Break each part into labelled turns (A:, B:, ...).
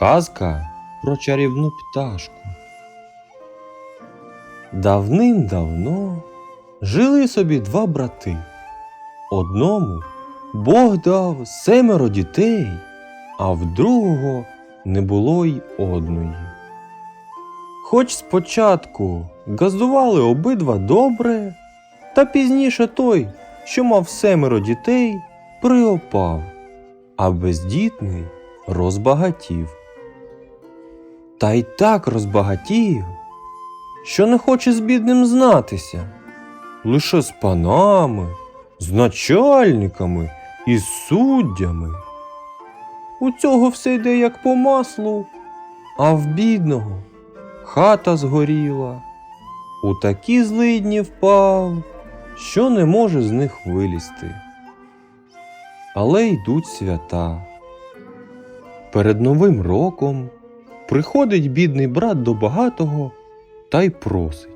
A: Казка про чарівну пташку. Давним-давно жили собі два брати. Одному Бог дав семеро дітей, а в другого не було й одної. Хоч спочатку газдували обидва добре, та пізніше той, що мав семеро дітей, приопав, а бездітний розбагатів. Та й так розбагатів, що не хоче з бідним знатися, лише з панами, з начальниками і з суддями. У цього все йде як по маслу, а в бідного хата згоріла, у такі злидні впав, що не може з них вилізти. Але йдуть свята. Перед Новим роком приходить бідний брат до багатого та й просить.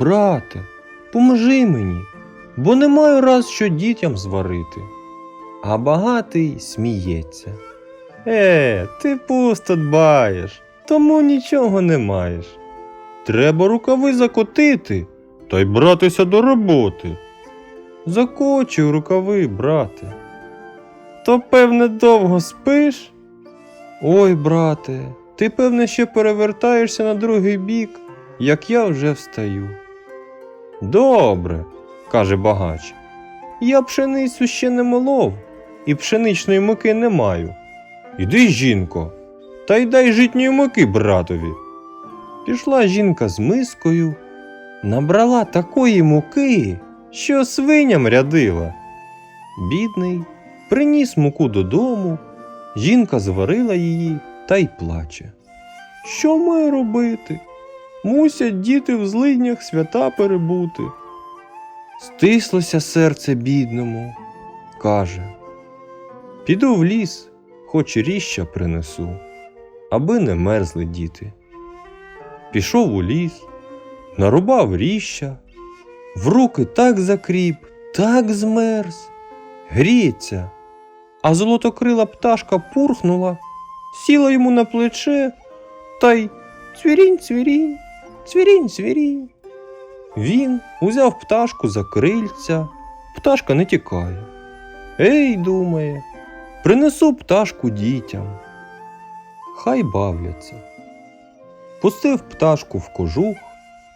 A: Брате, поможи мені, бо не маю раз що дітям зварити. А багатий сміється. Е, ти пусто дбаєш, тому нічого не маєш. Треба рукави закотити та й братися до роботи. Закочуй рукави, брате. То, певне, довго спиш? Ой, брате, ти, певне, ще перевертаєшся на другий бік, як я вже встаю. Добре, каже багач. Я пшеницю ще не молов, і пшеничної муки не маю. Іди, жінко, та й дай житньої муки братові. Пішла жінка з мискою, набрала такої муки, що свиням рядила. Бідний приніс муку додому, жінка зварила її та й плаче. Що маю робити? Мусять діти в злиднях свята перебути. Стислося серце бідному, каже. Піду в ліс, хоч ріща принесу, аби не мерзли діти. Пішов у ліс, нарубав ріща, в руки так закріп, так змерз, гріється, а золотокрила пташка пурхнула, сіла йому на плече та й цвірінь, цвірінь, цвірінь, цвірінь. Він узяв пташку за крильця, пташка не тікає. Ей, думає, принесу пташку дітям. Хай бавляться. Пустив пташку в кожух,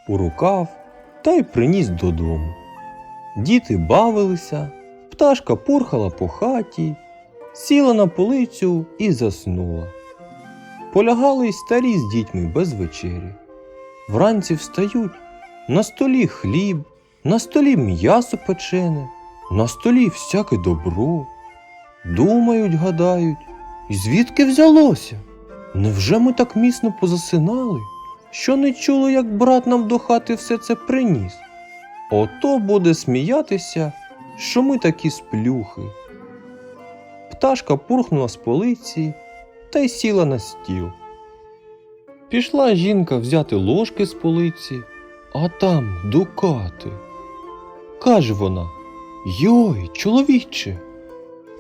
A: у рукав та й приніс додому. Діти бавилися, пташка пурхала по хаті, сіла на полицю і заснула. Полягали й старі з дітьми без вечері. Вранці встають на столі хліб, на столі м'ясо печене, на столі всяке добро. Думають, гадають, і звідки взялося? Невже ми так міцно позасинали, що не чуло, як брат нам до хати все це приніс? Ото буде сміятися, що ми такі сплюхи. Пташка пурхнула з полиці та й сіла на стіл. Пішла жінка взяти ложки з полиці, а там дукати. Каже вона: Йой, чоловіче,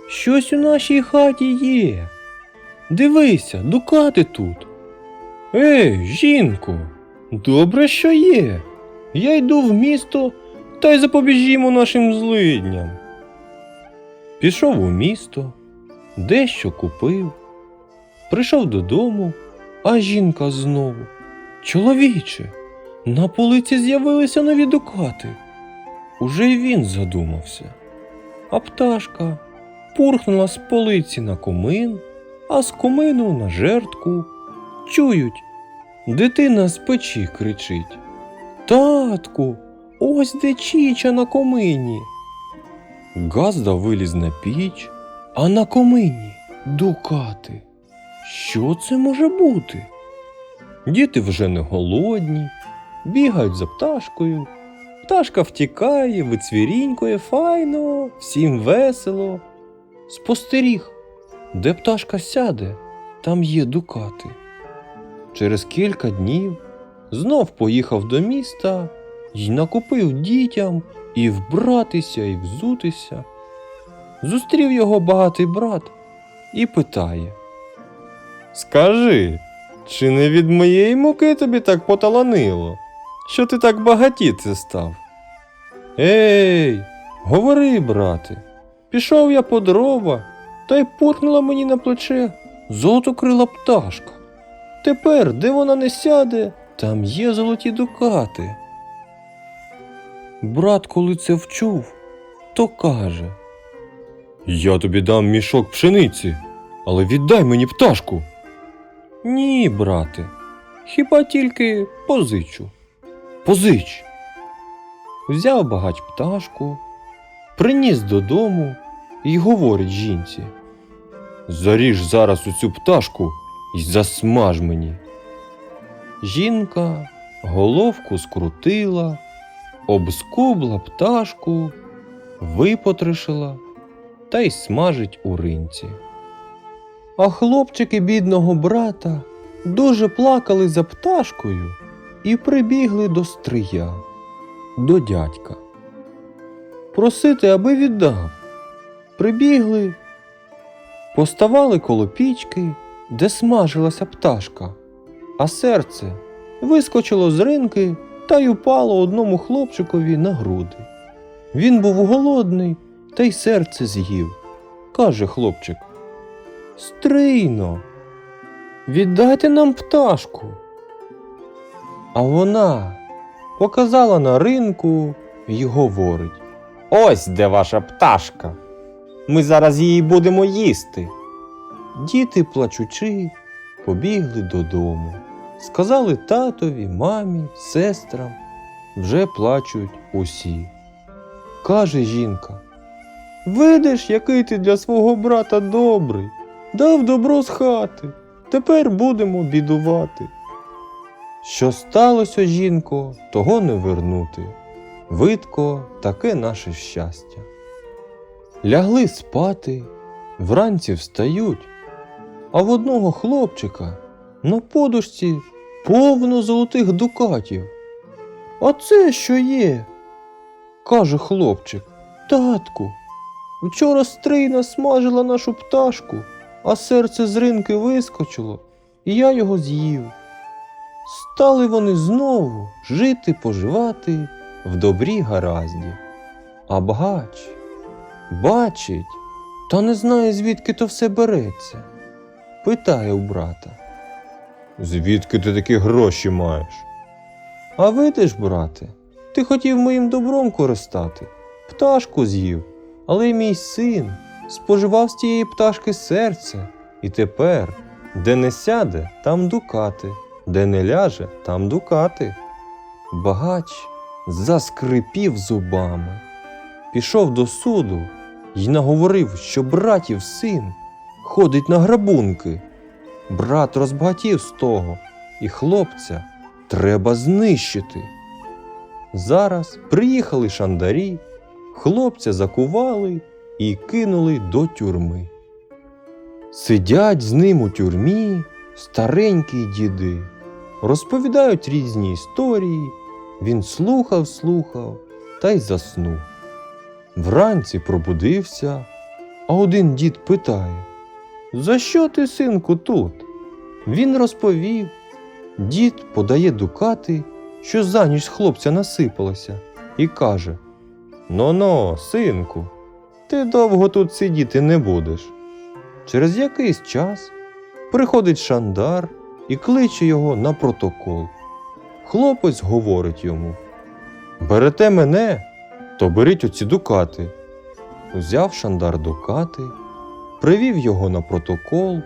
A: щось у нашій хаті є. Дивися, дукати тут. Ей, жінко, добре, що є. Я йду в місто та й запобіжімо нашим злидням. Пішов у місто, дещо купив, прийшов додому, а жінка знову. Чоловіче, на полиці з'явилися нові дукати. Уже й він задумався. А пташка пурхнула з полиці на комин, а з комину на жертку. Чують, дитина з печі кричить. Татку, ось де чіча на комині. Газда виліз на піч, а на комині дукати. Що це може бути? Діти вже не голодні, бігають за пташкою. Пташка втікає, вицвірінькує файно, всім весело. Спостеріг, де пташка сяде, там є дукати. Через кілька днів знов поїхав до міста й накупив дітям і вбратися, і взутися. Зустрів його багатий брат і питає: Скажи, чи не від моєї муки тобі так поталанило, що ти так багатіти став? Ей, говори, брате, пішов я по дрова, та й пурхнула мені на плече золотокрила пташка. Тепер, де вона не сяде, там є золоті дукати. Брат, коли це вчув, то каже Я тобі дам мішок пшениці, але віддай мені пташку. Ні, брате, хіба тільки позичу. Позич. Взяв багач пташку, приніс додому і говорить жінці. Заріж зараз оцю пташку і засмаж мені. Жінка головку скрутила, обскубла пташку, випотрошила та й смажить у ринці. А хлопчики бідного брата дуже плакали за пташкою і прибігли до стрия, до дядька. Просити, аби віддав. Прибігли, поставали коло пічки, де смажилася пташка, а серце вискочило з ринки та й упало одному хлопчикові на груди. Він був голодний та й серце з'їв. Каже хлопчик. Стрийно, віддайте нам пташку. А вона показала на ринку й говорить: Ось де ваша пташка. Ми зараз її будемо їсти. Діти, плачучи, побігли додому. Сказали татові, мамі, сестрам. Вже плачуть усі. Каже жінка: Видиш, який ти для свого брата добрий, дав добро з хати. Тепер будемо бідувати. Що сталося, жінко, того не вернути. Видко таке наше щастя. Лягли спати, вранці встають, а в одного хлопчика на подушці повно золотих дукатів. А це що є? каже хлопчик. Татку, вчора стрийна смажила нашу пташку, а серце з ринки вискочило, і я його з'їв. Стали вони знову жити, поживати в добрій гаразді. А багач бачить, та не знає, звідки то все береться. Питає у брата. Звідки ти такі гроші маєш? А видиш, брате, ти хотів моїм добром користати, пташку з'їв, але мій син споживав з тієї пташки серце, і тепер, де не сяде, там дукати, де не ляже, там дукати. Багач заскрипів зубами, пішов до суду й наговорив, що братів син ходить на грабунки. Брат розбагатів з того, і хлопця треба знищити. Зараз приїхали шандарі, хлопця закували і кинули до тюрми. Сидять з ним у тюрмі старенькі діди, розповідають різні історії. Він слухав, слухав та й заснув. Вранці пробудився, а один дід питає: За що ти, синку, тут? Він розповів. Дід подає дукати, що за ніч хлопця насипалося, і каже: Ну-но, синку, ти довго тут сидіти не будеш. Через якийсь час приходить шандар і кличе його на протокол. Хлопець говорить йому: Берете мене, то беріть оці дукати. Узяв шандар дукати, привів його на протокол,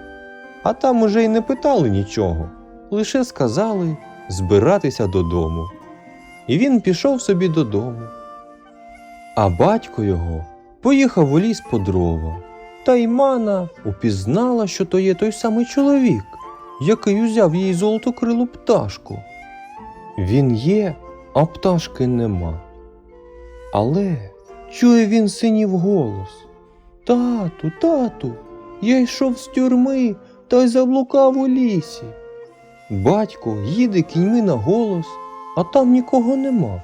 A: а там уже й не питали нічого, лише сказали збиратися додому. І він пішов собі додому. А батько його поїхав у ліс по дрова, та й мана упізнала, що то є той самий чоловік, який узяв їй золотокрилу пташку. Він є, а пташки нема. Але чує він синів голос. Тату, тату, я йшов з тюрми та й заблукав у лісі. Батько їде кіньми на голос, а там нікого нема.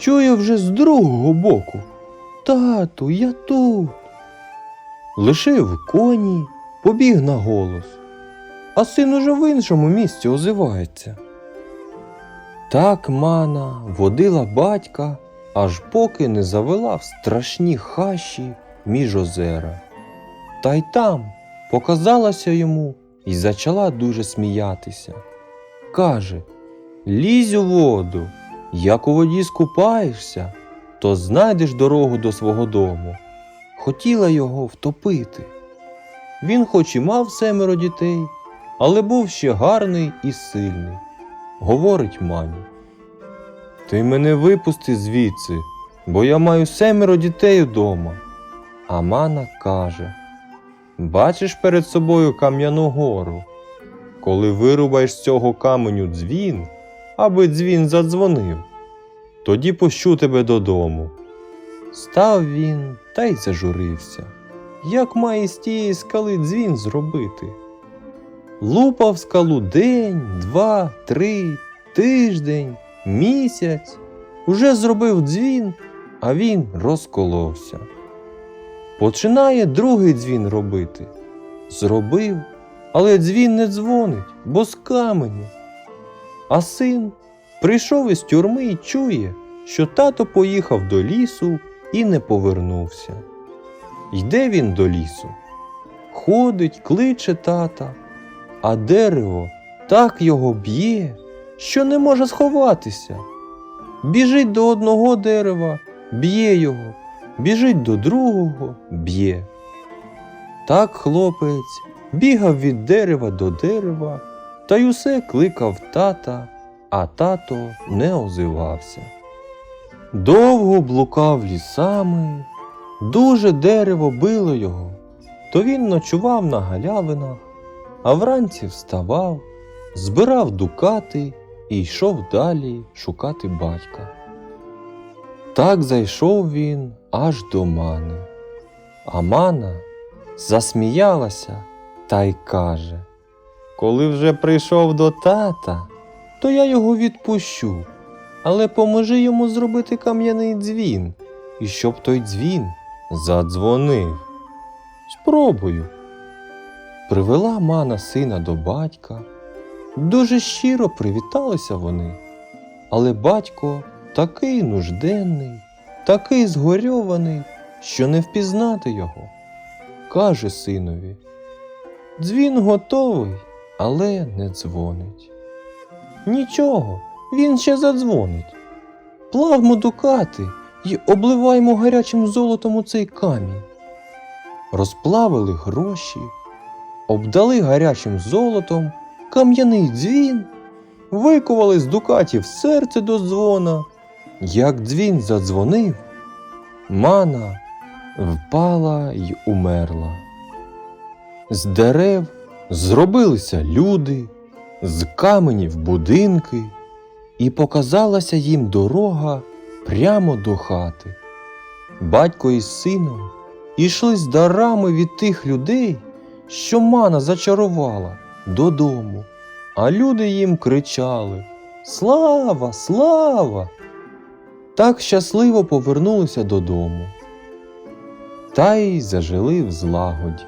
A: Чує вже з другого боку. Тату, я тут. Лишив коні, побіг на голос. а син уже в іншому місці озивається. Так мана водила батька, аж поки не завела в страшні хащі між озера. Та й там показалася йому і зачала дуже сміятися. Каже: Лізь у воду, як у воді скупаєшся, то знайдеш дорогу до свого дому. Хотіла його втопити. Він хоч і мав семеро дітей, але був ще гарний і сильний. Говорить мані. Ти мене випусти звідси, бо я маю семеро дітей удома. А мана каже: Бачиш перед собою кам'яну гору. Коли вирубаєш з цього каменю дзвін, аби дзвін задзвонив, тоді пущу тебе додому. Став він та й зажурився. Як має з тієї скали дзвін зробити? Лупав скалу день, два, три, тиждень, місяць. Уже зробив дзвін, а він розколовся. Починає другий дзвін робити. Зробив, але дзвін не дзвонить, бо з каменю. А син прийшов із тюрми і чує, що тато поїхав до лісу і не повернувся. Йде він до лісу, ходить, кличе тата, а дерево так його б'є, що не може сховатися. Біжить до одного дерева, б'є його, біжить до другого, б'є. Так хлопець бігав від дерева до дерева, та й усе кликав тата, а тато не озивався. Довго блукав лісами, дуже дерево било його, то він ночував на галявинах, а вранці вставав, збирав дукати і йшов далі шукати батька. Так зайшов він аж до мани. А мана засміялася та й каже: Коли вже прийшов до тата, то я його відпущу, але поможи йому зробити кам'яний дзвін, і щоб той дзвін задзвонив. Спробую. Привела мана сина до батька. Дуже щиро привіталися вони, але батько такий нужденний, такий згорьований, що не впізнати його. Каже синові: Дзвін готовий, але не дзвонить. Нічого, він ще задзвонить. Плавмо дукати і обливаймо гарячим золотом у цей камінь. Розплавили гроші, обдали гарячим золотом кам'яний дзвін, викували з дукатів серце до дзвона. Як дзвін задзвонив, мана впала й умерла. З дерев зробилися люди, з каменів будинки, і показалася їм дорога прямо до хати. Батько із сином ішли з дарами від тих людей, що мана зачарувала додому, а люди їм кричали Слава, слава! Так щасливо повернулися додому. Та й зажили в злагоді.